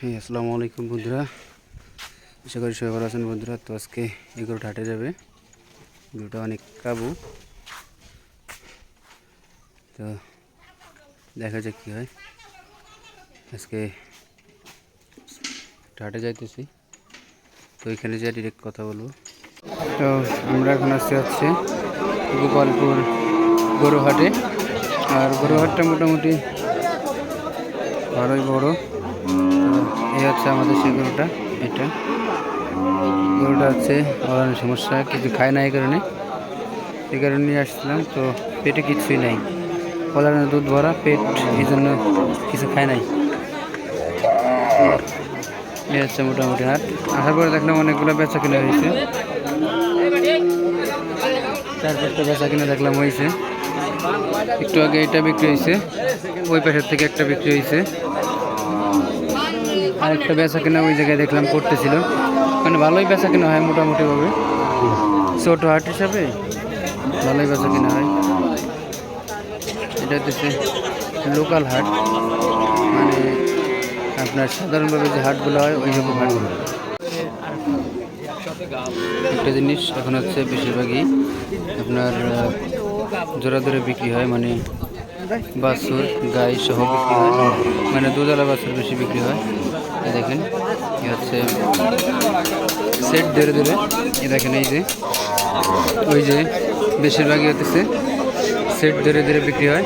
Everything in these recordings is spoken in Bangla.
হ্যাঁ আসসালামু আলাইকুম বন্ধুরা। আশা করি সবাই ভালো আছেন বন্ধুরা। তো আজকে এগুলো হাটে যাবে। গরুটা অনেক কাবু। তো দেখা যাক কী হয়। আজকে হাটে যাইতেছি। তো এখানে যাই ডিরেক্ট কথা বলব। তো আমরা এখন আসতে হচ্ছে গোপালপুর গরু হাটে আর গরু হাটটা মোটামুটি ভালোই বড়। এই হচ্ছে আমাদের সেই গরুটা, এটা। গরুটা হচ্ছে অনেক সমস্যা, কিছু খায় না এই কারণে। এই কারণে আসছিলাম, তো পেটে কিছুই নাই। কলার দুধ ভরা পেট, এই জন্য কিছু খায় নাই। এই হচ্ছে মোটামুটি হাট। আসার পরে দেখলাম অনেকগুলো বেচা কিনা হয়েছে। চার পাঁচটা বেচা কিনা দেখলাম হয়েছে। একটু আগে এটা বিক্রি হয়েছে, ওই পাশের থেকে একটা বিক্রি হয়েছে। আর একটা বেচা কেনা ওই জায়গায় দেখলাম করতেছিল। মানে ভালোই বেচা কেনা হয় মোটামুটিভাবে। ছোট হাট হিসাবে ভালোই বেচা কেনা হয়। এটা হচ্ছে লোকাল হাট। মানে আপনার সাধারণভাবে যে হাটগুলো হয়, ওই রকম হাটগুলো। একটা জিনিস এখন হচ্ছে বেশিরভাগই আপনার জোরা ধরে বিক্রি হয়। মানে বাছুর, গাই সহ বিক্রি হয়। মানে দুধালা বাছুর বেশি বিক্রি হয়। এই দেখেন, এই হচ্ছে সেট ধরে ধরে। এই দেখেন, এই যে, ওই যে বেশিরভাগই হতেছে সেট ধরে ধরে বিক্রি হয়।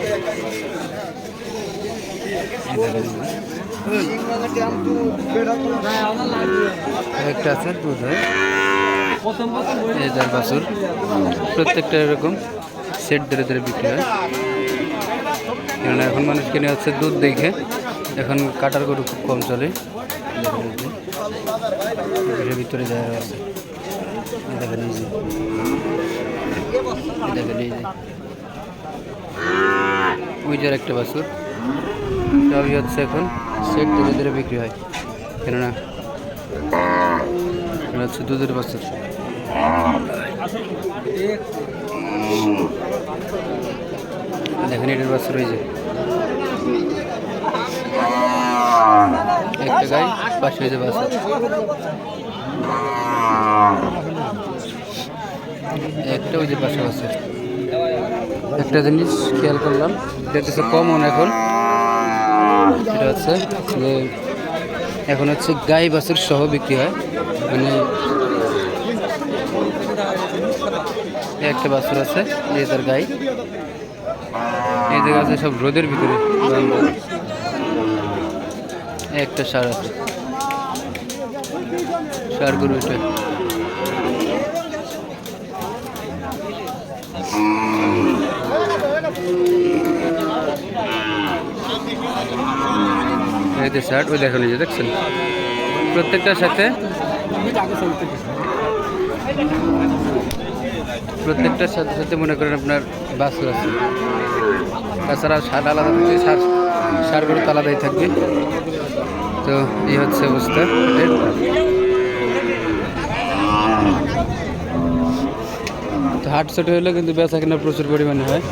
একটা আছে, দুধ হয়। বাছুর, প্রত্যেকটা এরকম সেট ধরে ধরে বিক্রি হয়। কারণ এখন মানুষ কিনে হচ্ছে দুধ দেখে এখন কাটার গরু খুব কম চলে। ভিতরে যে ওই একটা বাছুর। সবই হচ্ছে এখন সেট ধীরে ধীরে বিক্রি হয়। কেননা হচ্ছে দুধের বাছুর। দেখেন, এটার এই যে একটা গাই পাশে হয়েছে বাছুর একটা ওই যে পাশে বাছুর একটা জিনিস খেয়াল করলাম, এটা হচ্ছে কমন এখন। এটা হচ্ছে যে এখন হচ্ছে গাই বাছুর সহ বিক্রি হয়। মানে একটা বাছুর আছে এই তার গাই এই জায়গা আছে সব রোদের ভিতরে। একটা সার আছে। সার গরু এটা। শার্ট ওই দেখেন যে দেখছেন? প্রত্যেকটার সাথে প্রত্যেকটার সাথে সাথে মনে করেন আপনার বাছুর আছে। তাছাড়া সার আলাদা থাকবে, সার সারগুলো তো আলাদাই থাকবে। তো এই হচ্ছে অবস্থা। হাট ছোট হলে কিন্তু বেচা কিনা প্রচুর পরিমাণে হয়।